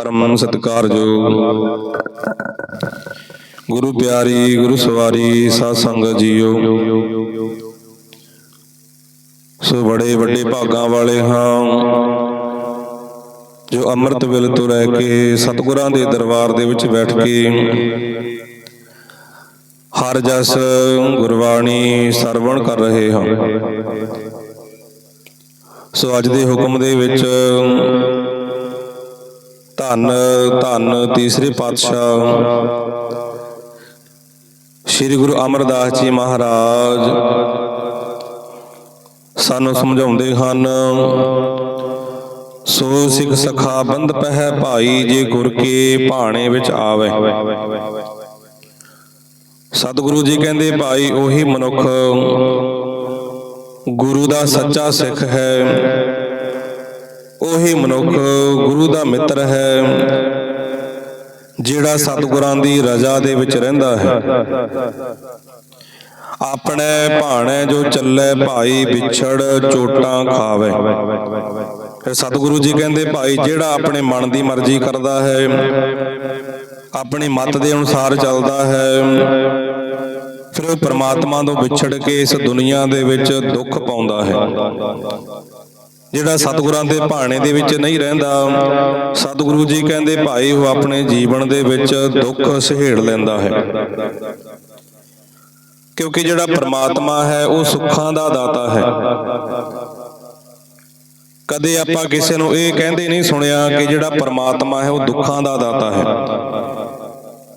ਪਰਮ ਸਤਿਕਾਰਯੋਗ ਗੁਰੂ ਪਿਆਰੀ, ਗੁਰੂ ਸਵਾਰੀ ਸਾਧ ਸੰਗਤ ਜੀਓ। ਸੋ ਬੜੇ ਵੱਡੇ ਭਾਗਾਂ ਵਾਲੇ ਹਾਂ। ਜੋ ਅੰਮ੍ਰਿਤ ਵੇਲੇ ਤੋਂ ਰਹਿ ਕੇ ਸਤਿਗੁਰਾਂ ਦੇ ਦਰਬਾਰ ਦੇ ਵਿੱਚ ਬੈਠ ਕੇ ਹਰ ਜਸ ਗੁਰਬਾਣੀ ਸਰਵਣ ਕਰ ਰਹੇ ਹਾਂ। ਸੋ ਅੱਜ ਦੇ ਹੁਕਮ ਦੇ ਵਿੱਚ ਧੰਨ ਧੰਨ ਤੀਸਰੇ ਪਾਤਸ਼ਾਹ ਸ੍ਰੀ ਗੁਰੂ ਅਮਰਦਾਸ ਜੀ ਮਹਾਰਾਜ। ਸਾਨੂੰ ਸਮਝਾਉਂਦੇ ਹਨ, ਸੋ ਸਿੱਖ ਸਖਾ ਬੰਦ ਪਹਿ ਭਾਈ ਜੇ ਗੁਰ ਕੇ ਭਾਣੇ ਵਿੱਚ ਆਵੇ। ਸਤਿਗੁਰੂ ਜੀ ਕਹਿੰਦੇ, ਭਾਈ ਉਹੀ ਮਨੁੱਖ ਗੁਰੂ ਦਾ ਸੱਚਾ ਸਿੱਖ ਹੈ। ਉਹੀ ਮਨੁੱਖ ਗੁਰੂ ਦਾ ਮਿੱਤਰ ਹੈ ਜਿਹੜਾ ਸਤਿਗੁਰਾਂ ਦੀ ਰਜ਼ਾ ਦੇ ਵਿੱਚ ਰਹਿੰਦਾ ਹੈ। ਆਪਣੇ ਭਾਣੇ ਜੋ ਚੱਲੇ ਭਾਈ ਵਿਛੜ ਚੋਟਾਂ ਖਾਵੇ। ਫਿਰ ਸਤਿਗੁਰੂ ਜੀ ਕਹਿੰਦੇ ਭਾਈ ਜਿਹੜਾ ਆਪਣੇ ਮਨ ਦੀ ਮਰਜ਼ੀ ਕਰਦਾ ਹੈ ਆਪਣੀ ਮਤ ਦੇ ਅਨੁਸਾਰ ਚੱਲਦਾ ਹੈ ਫਿਰ ਉਹ ਪ੍ਰਮਾਤਮਾ ਤੋਂ ਵਿਛੜ ਕੇ ਇਸ ਦੁਨੀਆ ਦੇ ਵਿੱਚ ਦੁੱਖ ਪਾਉਂਦਾ ਹੈ। ਜਿਹੜਾ ਸਤਿਗੁਰਾਂ ਦੇ ਭਾਣੇ ਦੇ ਵਿੱਚ ਨਹੀਂ ਰਹਿੰਦਾ, ਸਤਿਗੁਰੂ ਜੀ ਕਹਿੰਦੇ, ਭਾਈ, ਉਹ ਆਪਣੇ ਜੀਵਨ ਦੇ ਵਿੱਚ ਦੁੱਖ ਸਹੇੜ ਲੈਂਦਾ ਹੈ। ਕਿਉਂਕਿ ਜਿਹੜਾ ਪ੍ਰਮਾਤਮਾ ਹੈ, ਉਹ ਸੁੱਖਾਂ ਦਾ ਦਾਤਾ ਹੈ। ਕਦੇ ਆਪਾਂ ਕਿਸੇ ਨੂੰ ਇਹ ਕਹਿੰਦੇ ਨਹੀਂ ਸੁਣਿਆ ਕਿ ਜਿਹੜਾ ਪ੍ਰਮਾਤਮਾ ਹੈ, ਉਹ ਦੁੱਖਾਂ ਦਾ ਦਾਤਾ ਹੈ।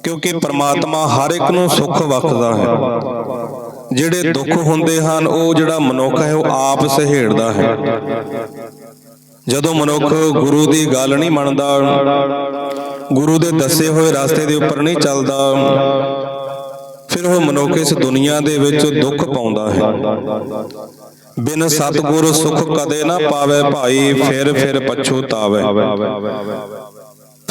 ਕਿਉਂਕਿ ਪ੍ਰਮਾਤਮਾ ਹਰ ਇੱਕ ਨੂੰ ਸੁੱਖ ਬਖਸ਼ਦਾ ਹੈ। ਜਿਹੜੇ ਦੁੱਖ ਹੁੰਦੇ ਹਨ ਉਹ ਜਿਹੜਾ ਮਨੁੱਖ ਹੈ ਉਹ ਆਪ ਸਹੇੜਦਾ ਹੈ। ਜਦੋਂ ਮਨੁੱਖ ਗੁਰੂ ਦੀ ਗੱਲ ਨਹੀਂ ਮੰਨਦਾ ਗੁਰੂ ਦੇ ਦੱਸੇ ਹੋਏ ਰਸਤੇ ਦੇ ਉੱਪਰ ਨਹੀਂ ਚੱਲਦਾ ਫਿਰ ਉਹ ਮਨੁੱਖ ਇਸ ਦੁਨੀਆ ਦੇ ਵਿੱਚ ਦੁੱਖ ਪਾਉਂਦਾ ਹੈ। ਬਿਨ ਸਤਿਗੁਰ ਸੁਖ ਕਦੇ ਨਾ ਪਾਵੇ ਭਾਈ ਫਿਰ ਫਿਰ ਪਛਤਾਵੇ।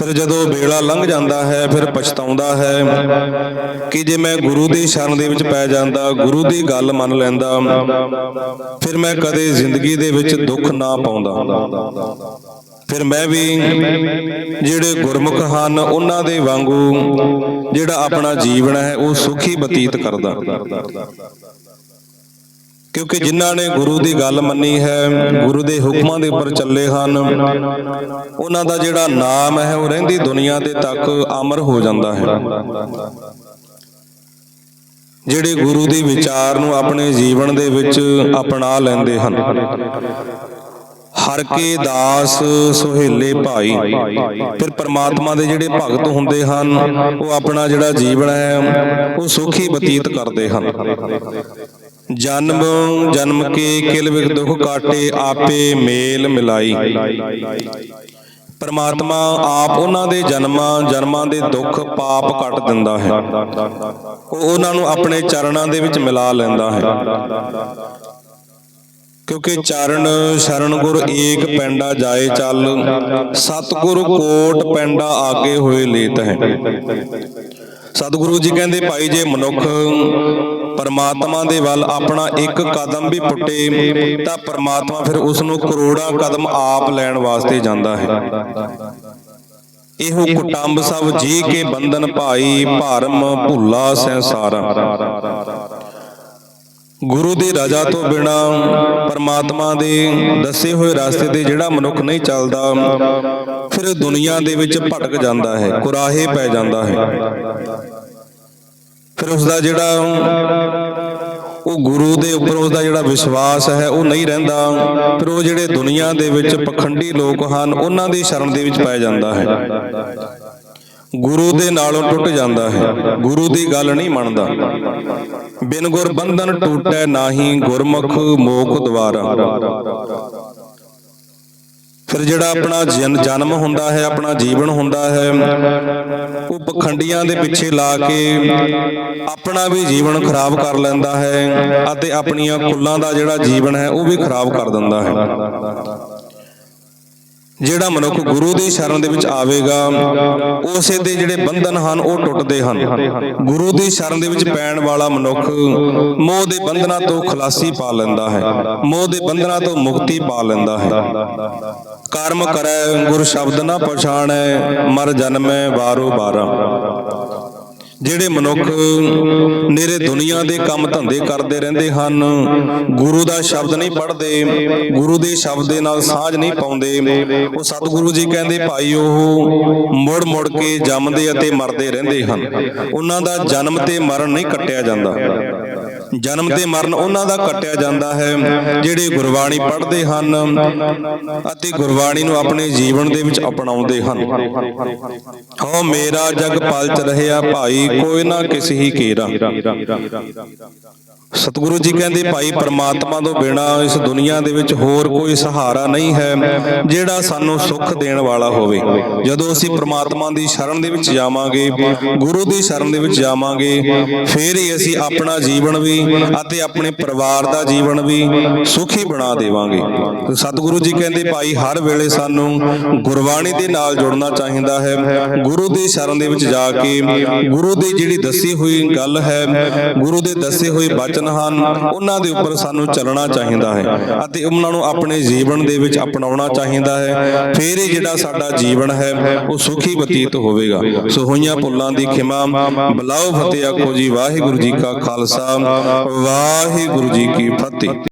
ਫਿਰ ਜਦੋਂ ਵੇਲਾ ਲੰਘ ਜਾਂਦਾ ਹੈ, ਫਿਰ ਪਛਤਾਉਂਦਾ ਹੈ ਕਿ ਜੇ ਮੈਂ ਗੁਰੂ ਦੀ ਸ਼ਰਨ ਦੇ ਵਿੱਚ ਪੈ ਜਾਂਦਾ, ਗੁਰੂ ਦੀ ਗੱਲ ਮੰਨ ਲੈਂਦਾ, ਫਿਰ ਮੈਂ ਕਦੇ ਜ਼ਿੰਦਗੀ ਦੇ ਵਿੱਚ ਦੁੱਖ ਨਾ ਪਾਉਂਦਾ। ਫਿਰ ਮੈਂ ਵੀ ਜਿਹੜੇ ਗੁਰਮੁਖ ਹਨ, ਉਹਨਾਂ ਦੇ ਵਾਂਗੂ ਜਿਹੜਾ ਆਪਣਾ ਜੀਵਨ ਹੈ, ਉਹ ਸੁਖੀ ਬਤੀਤ ਕਰਦਾ। ਕਿਉਂਕਿ ਜਿਨ੍ਹਾਂ ਨੇ ਗੁਰੂ ਦੀ ਗੱਲ ਮੰਨੀ ਹੈ, ਗੁਰੂ ਦੇ ਹੁਕਮਾਂ ਦੇ ਉੱਪਰ ਚੱਲੇ ਹਨ, ਉਹਨਾਂ ਦਾ ਜਿਹੜਾ ਨਾਮ ਹੈ, ਉਹ ਰਹਿੰਦੀ ਦੁਨੀਆ ਦੇ ਤੱਕ ਅਮਰ ਹੋ ਜਾਂਦਾ ਹੈ। ਜਿਹੜੇ ਗੁਰੂ ਦੇ ਵਿਚਾਰ ਨੂੰ ਆਪਣੇ ਜੀਵਨ ਦੇ ਵਿੱਚ ਅਪਣਾ ਲੈਂਦੇ ਹਨ, ਹਰ ਕੇ ਦਾਸ ਸੁਹੇਲੇ ਭਾਈ, ਫਿਰ ਪ੍ਰਮਾਤਮਾ ਦੇ ਜਿਹੜੇ ਭਗਤ ਹੁੰਦੇ ਹਨ, ਉਹ ਆਪਣਾ ਜਿਹੜਾ ਜੀਵਨ ਹੈ, ਉਹ ਸੁਖੀ ਬਤੀਤ ਕਰਦੇ ਹਨ। ਜਨਮ ਜਨਮ ਕੇ ਕਿਲ ਵਿਖ ਦੁਖ ਕਾਟੇ, ਆਪੇ ਮੇਲ ਮਿਲਾਈ। ਪਰਮਾਤਮਾ ਆਪ ਉਹਨਾਂ ਦੇ ਜਨਮਾਂ ਜਨਮਾਂ ਦੇ ਦੁੱਖ ਪਾਪ ਕੱਟ ਦਿੰਦਾ ਹੈ। ਉਹ ਉਹਨਾਂ ਨੂੰ ਆਪਣੇ ਚਰਨਾਂ ਦੇ ਵਿੱਚ ਮਿਲਾ ਲੈਂਦਾ ਹੈ। ਕਿਉਂਕਿ ਚਰਨ, ਸ਼ਰਨ ਗੁਰ ਏਕ ਪੈਂਡਾ ਜਾਏ ਚੱਲ, ਸਤਿਗੁਰ ਕੋਟ ਪੈਂਡਾ ਆਗੇ ਹੋਏ ਲੇਤ ਹੈ। ਸਤਿਗੁਰੂ ਜੀ ਕਹਿੰਦੇ, ਭਾਈ ਜੇ ਮਨੁੱਖ ਪਰਮਾਤਮਾ ਦੇ ਵੱਲ ਆਪਣਾ ਇੱਕ ਕਦਮ ਵੀ ਪੁੱਟੇ ਤਾਂ ਪਰਮਾਤਮਾ ਫਿਰ ਉਸ ਨੂੰ ਕਰੋੜਾਂ ਕਦਮ ਆਪ ਲੈਣ ਵਾਸਤੇ ਜਾਂਦਾ ਹੈ। ਇਹੋ ਕੁਟੰਬ ਸਭ ਜੀ ਕੇ ਬੰਧਨ ਭਾਈ ਭਰਮ ਭੁੱਲਾ ਸੰਸਾਰਾ। ਗੁਰੂ ਦੀ ਰਜ਼ਾ ਤੋਂ ਬਿਨਾ ਪਰਮਾਤਮਾ ਦੇ ਦੱਸੇ ਹੋਏ ਰਸਤੇ ਤੇ ਜਿਹੜਾ ਮਨੁੱਖ ਨਹੀਂ ਚੱਲਦਾ, ਫਿਰ ਦੁਨੀਆ ਦੇ ਵਿੱਚ ਭਟਕ ਜਾਂਦਾ ਹੈ, ਕੁਰਾਹੇ ਪੈ ਜਾਂਦਾ ਹੈ। ਫਿਰ ਉਸ ਦਾ ਜਿਹੜਾ ਉਹ ਗੁਰੂ ਦੇ ਉੱਪਰ ਉਸ ਦਾ ਜਿਹੜਾ ਵਿਸ਼ਵਾਸ ਹੈ, ਉਹ ਨਹੀਂ ਰਹਿੰਦਾ। ਫਿਰ ਉਹ ਜਿਹੜੇ ਦੁਨੀਆ ਦੇ ਵਿੱਚ ਪਖੰਡੀ ਲੋਕ ਹਨ, ਉਹਨਾਂ ਦੀ ਸ਼ਰਨ ਦੇ ਵਿੱਚ ਪੈ ਜਾਂਦਾ ਹੈ। ਗੁਰੂ ਦੇ ਨਾਲੋਂ ਟੁੱਟ ਜਾਂਦਾ ਹੈ। ਗੁਰੂ ਦੀ ਗੱਲ ਨਹੀਂ ਮੰਨਦਾ। ਬਿਨ ਗੁਰ ਬੰਧਨ ਟੂਟੈ ਨਾਹੀ ਗੁਰਮੁਖ ਮੋਖ ਦੁਆਰਾ। ਫਿਰ ਜਿਹੜਾ ਆਪਣਾ ਜਨ, ਜਨਮ ਹੁੰਦਾ ਹੈ, ਆਪਣਾ ਜੀਵਨ ਹੁੰਦਾ ਹੈ, ਉਹ ਪਖੰਡੀਆਂ ਦੇ ਪਿੱਛੇ ਲਾ ਕੇ ਆਪਣਾ ਵੀ ਜੀਵਨ ਖਰਾਬ ਕਰ ਲੈਂਦਾ ਹੈ ਅਤੇ ਆਪਣੀਆਂ ਕੁੱਲਾਂ ਦਾ ਜਿਹੜਾ ਜੀਵਨ ਹੈ, ਉਹ ਵੀ ਖਰਾਬ ਕਰ ਦਿੰਦਾ ਹੈ। ਜਿਹੜਾ ਮਨੁੱਖ ਗੁਰੂ ਦੀ ਸ਼ਰਨ ਦੇ ਵਿੱਚ ਆਵੇਗਾ ਉਸੇ ਦੇ ਜਿਹੜੇ ਬੰਧਨ ਹਨ ਉਹ ਟੁੱਟਦੇ ਹਨ। ਗੁਰੂ ਦੀ ਸ਼ਰਨ ਦੇ ਵਿੱਚ ਪੈਣ ਵਾਲਾ ਮਨੁੱਖ ਮੋਹ ਦੇ ਬੰਧਨਾਂ ਤੋਂ ਖਲਾਸੀ ਪਾ ਲੈਂਦਾ ਹੈ। ਮੋਹ ਦੇ ਬੰਧਨਾਂ ਤੋਂ ਮੁਕਤੀ ਪਾ ਲੈਂਦਾ ਹੈ। ਕਰਮ ਕਰੈ ਗੁਰ ਸ਼ਬਦ ਨਾ ਪਛਾਣੈ ਮਰ ਜਨਮੈ ਵਾਰੋ ਬਾਰਾ। ਜਿਹੜੇ ਮਨੁੱਖ ਨੇਰੇ ਦੁਨੀਆ ਦੇ ਕੰਮ ਧੰਦੇ ਕਰਦੇ ਰਹਿੰਦੇ ਹਨ। ਗੁਰੂ ਦਾ ਸ਼ਬਦ ਨਹੀਂ ਪੜ੍ਹਦੇ। ਗੁਰੂ ਦੇ ਸ਼ਬਦ ਦੇ ਨਾਲ ਸਾਝ ਨਹੀਂ ਪਾਉਂਦੇ। ਉਹ ਸਤਿਗੁਰੂ ਜੀ ਕਹਿੰਦੇ ਭਾਈ ਉਹ ਮੁੜ ਮੁੜ ਕੇ ਜੰਮਦੇ ਅਤੇ ਮਰਦੇ ਰਹਿੰਦੇ ਹਨ। ਉਹਨਾਂ ਦਾ ਜਨਮ ਤੇ ਮਰਨ ਨਹੀਂ ਕੱਟਿਆ ਜਾਂਦਾ। ਜਨਮ ਤੇ ਮਰਨ ਉਹਨਾਂ ਦਾ ਕੱਟਿਆ ਜਾਂਦਾ ਹੈ, ਜਿਹੜੇ ਗੁਰਬਾਣੀ ਪੜ੍ਹਦੇ ਹਨ ਅਤੇ ਗੁਰਬਾਣੀ ਨੂੰ ਆਪਣੇ ਜੀਵਨ ਦੇ ਵਿੱਚ ਅਪਣਾਉਂਦੇ ਹਨ। ਹੋ ਮੇਰਾ ਜਗ ਪਲਚ ਰਹਿਆ ਭਾਈ, ਕੋਈ ਨਾ ਕਿਸੇ ਹੀ ਕੀਰਾ। ਸਤਿਗੁਰੂ ਜੀ ਕਹਿੰਦੇ, ਭਾਈ, ਪਰਮਾਤਮਾ ਤੋਂ ਬਿਨਾ ਇਸ ਦੁਨੀਆ ਦੇ ਵਿੱਚ ਹੋਰ ਕੋਈ ਸਹਾਰਾ ਨਹੀਂ ਹੈ ਜਿਹੜਾ ਸਾਨੂੰ ਸੁੱਖ ਦੇਣ ਵਾਲਾ ਹੋਵੇ। ਜਦੋਂ ਅਸੀਂ ਪਰਮਾਤਮਾ ਦੀ ਸ਼ਰਨ ਦੇ ਵਿੱਚ ਜਾਵਾਂਗੇ, ਗੁਰੂ ਦੀ ਸ਼ਰਨ ਦੇ ਵਿੱਚ ਜਾਵਾਂਗੇ, ਫਿਰ ਹੀ ਅਸੀਂ ਆਪਣਾ ਜੀਵਨ ਵੀ ਅਤੇ ਆਪਣੇ ਪਰਿਵਾਰ ਦਾ ਜੀਵਨ ਵੀ ਸੁਖੀ ਬਣਾ ਦੇਵਾਂਗੇ। ਤੇ ਸਤਿਗੁਰੂ ਜੀ ਕਹਿੰਦੇ, ਭਾਈ, ਹਰ ਵੇਲੇ ਸਾਨੂੰ ਗੁਰਬਾਣੀ ਦੇ ਨਾਲ ਜੁੜਨਾ ਚਾਹੀਦਾ ਹੈ। ਗੁਰੂ ਦੀ ਸ਼ਰਨ ਦੇ ਵਿੱਚ ਜਾ ਕੇ ਗੁਰੂ ਦੀ ਜਿਹੜੀ ਦੱਸੀ ਹੋਈ ਗੱਲ ਹੈ, ਗੁਰੂ ਦੇ ਦੱਸੇ ਹੋਏ ਬਚਨ ਹਨ, ਉਹਨਾਂ ਦੇ ਉੱਪਰ ਸਾਨੂੰ ਚੱਲਣਾ ਚਾਹੀਦਾ ਹੈ ਅਤੇ ਉਹਨਾਂ ਨੂੰ ਆਪਣੇ ਜੀਵਨ ਦੇ ਵਿੱਚ ਅਪਣਾਉਣਾ ਚਾਹੀਦਾ ਹੈ। ਫਿਰ ਹੀ ਜਿਹੜਾ ਸਾਡਾ ਜੀਵਨ ਹੈ, ਉਹ ਸੁਖੀ ਬਤੀਤ ਹੋਵੇਗਾ। ਸੋ ਹੋਈਆਂ ਭੁੱਲਾਂ ਦੀ ਖਿਮਾ, ਬਲਾਓ ਫਤਿਹ ਆਖੋ ਜੀ, ਵਾਹਿਗੁਰੂ ਜੀ ਕਾ ਖਾਲਸਾ। ਵਾਹਿਗੁਰੂ ਜੀ ਕੀ ਫਤਿਹ।